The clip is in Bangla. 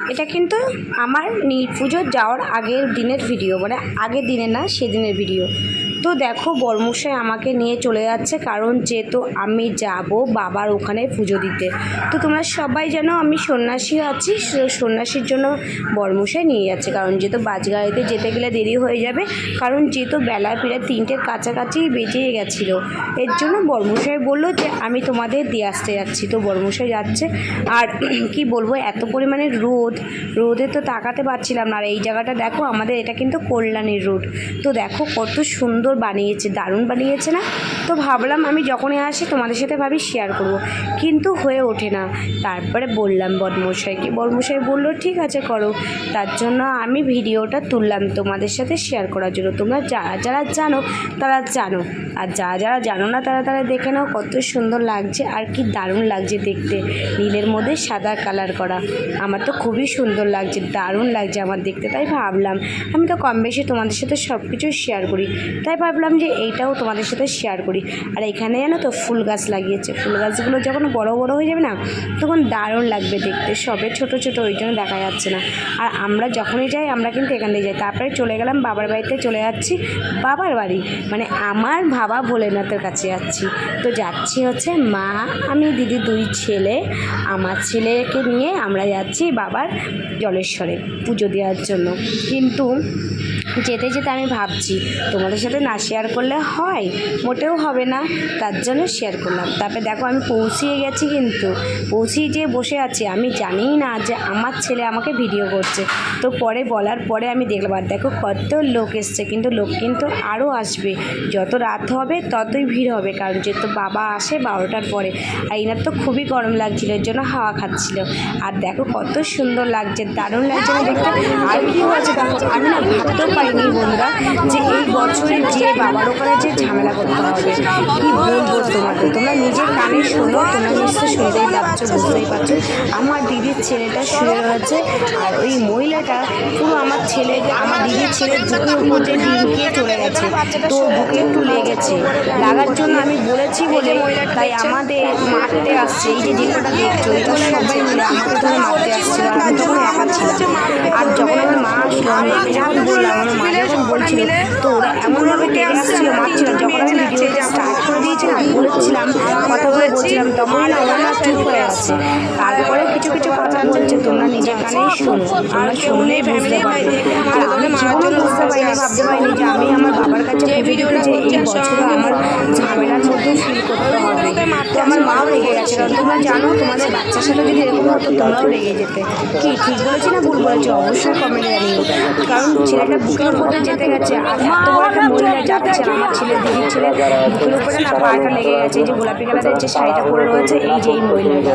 এটা কিন্তু আমার নীল পুজো যাওয়ার আগের দিনের ভিডিও মানে আগের দিনে না, সেদিনের ভিডিও তো দেখো বর্মশাই আমাকে নিয়ে চলে যাচ্ছে, কারণ যেহেতু আমি যাব বাবার ওখানে পুজো দিতে। তো তোমরা সবাই জানো আমি সন্ন্যাসী আছি সন্ন্যাসীর জন্য বর্মশাই নিয়ে যাচ্ছে, কারণ যেহেতু বাসগাড়িতে যেতে গেলে দেরি হয়ে যাবে, কারণ যেহেতু বেলা প্রায় তিনটের কাছাকাছি বেজে গেছিল, এর জন্য বর্মশাই বলল যে আমি তোমাদের দিয়ে আসতে যাচ্ছি। তো বর্মশাই যাচ্ছে, আর কি বলব, এত পরিমাণে রোদ, রোদে তো তাকাতে পারছিলাম না, আর এই জায়গাটা দেখো, আমাদের এটা কিন্তু কল্যাণীর রোড। তো দেখো কত সুন্দর বানিয়েছে, দারুণ বানিয়েছে না? তো ভাবলাম আমি যখনই আসি তোমাদের সাথে ভাবি শেয়ার করব। কিন্তু হয়ে ওঠে না। তারপরে বললাম বদমশাইকে, বদমশাই বলল, ঠিক আছে করো। তার জন্য আমি ভিডিওটা তুললাম তোমাদের সাথে শেয়ার করার জন্য। তোমরা যারা যারা জানো, তারা জানো। আর যারা যারা জানো না, তারা তারা দেখে নাও কত সুন্দর লাগছে আর কি দারুণ লাগছে দেখতে। নীলের মধ্যে সাদা কালার করা। আমার তো খুবই সুন্দর লাগছে, দারুণ লাগছে আমার দেখতে, তাই ভাবলাম। আমি তো কম বেশি তোমাদের সাথে সব কিছু শেয়ার করি। তাই ভাবলাম যে এইটাও তোমাদের সাথে শেয়ার করি। আর এখানে জানো তো ফুল গাছ লাগিয়েছে। ফুল গাছগুলো যখন বড় বড় হয়ে যাবে না, তখন দারুণ লাগবে দেখতে। সবে ছোট ছোট, ওই জন্য দেখা যাচ্ছে না। আর আমরা যখনই যাই, আমরা কিন্তু এখান থেকে যাই। তারপরে চলে গেলাম, বাবার বাড়িতে চলে যাচ্ছি, বাবার বাড়ি। মানে আমার বাবা ভোলেনাথের কাছে যাচ্ছি। তো যাচ্ছি হচ্ছে মা, আমি, দিদি দুই ছেলে। আমার ছেলেকে নিয়ে আমরা যাচ্ছি বাবার জলেশ্বরে পুজো দেওয়ার জন্য। কিন্তু যেতে যেতে আমি ভাবছি, তোমাদের সাথে না শেয়ার করলে হয়, মোটেও হবে না, তার জন্য শেয়ার করলাম। তারপরে দেখো আমি পৌঁছিয়ে গেছি কিন্তু, পৌঁছিয়ে যেয়ে বসে আছি। আমি জানিই না যে আমার ছেলে আমাকে ভিডিও করছে। তো পরে বলার পরে আমি দেখলাম, আর দেখো কত লোক এসছে, কিন্তু লোক কিন্তু আরও আসবে। যত রাত হবে, ততই ভিড় হবে, কারণ যেহেতু বাবা আসে বারোটার পরে, আর এনার তো খুবই গরম লাগছিল, এর জন্য হাওয়া খাচ্ছিল। আর দেখো কত সুন্দর লাগছে, দারুণ লাগছে না দেখতে। আর কি হয়েছে, দেখো, আমি না ভাবতেও পারিনি বন্ধুরা, যে এই বছরে যে বাবার ওপরে যে ঝামেলা করতে হবে, কি বলব তোমাকে? তোমরা নিজের কানে শোনো, তোমরা নিশ্চয় শুনতেই পাচ্ছ, বুঝতেই পারছ আমার দিদির ছেলেটা শুয়ে রয়েছে, আর ওই মহিলাটা পুরো আমার ছেলে, আমার দিদির ছেলে বুকের দিয়ে ডিমকে চলে গেছে। তো বুকে একটু লেগেছে লাগার জন্য আমি বলেছি বলে, তাই আমাদের মারতে আসছে। এই যে যেটা দেখছ, এটা সবাই মিলে আমাকে ধরে মারতে আসছিল, আমি তখন একা ছিলাম আর যখন আমি যখন বললাম আমার মা যখন বলছিল তো ওরা এমনভাবে টেনে আসছিল মারছিল যখন আমি ভিডিওটা স্টার্ট করে দিয়েছিলাম বলছিলাম কথা বলে বলছিলাম তখন না ওরা না চুপ হয়ে আছে। তারপরে কিছু কিছু কথা বলছে তোমরা নিজের কানেই শোনো তোমরা শুনলেই বুঝতে পারবে। আর আমি জীবনে বুঝতে পারিনি ভাবতে পারিনি যে আমি আমার বাবার কাছে ভিডিওটা যে এই বছরে আমার ঝামেলার মধ্যে ফিল করতে হবে। তো আমার মাও রেগে গেছে কারণ তোমরা জানো, তোমাদের বাচ্চার সাথে যদি এরকম হতো, তোমরাও রেগে যেতে। কি, ঠিক বলেছি না, ভুল বলেছি? অবশ্যই কমেন্টে জানিও কারণ ছেলেটা বুকের উপরে যেতে গেছে মহিলা যাচ্ছে, আমার ছেলে দিদির ছেলে, বুকের উপরে না পাটা লেগে গেছে, এই যে গোলাপি কালারের যে শাড়িটা পরে রয়েছে, এই যে এই মহিলাটা।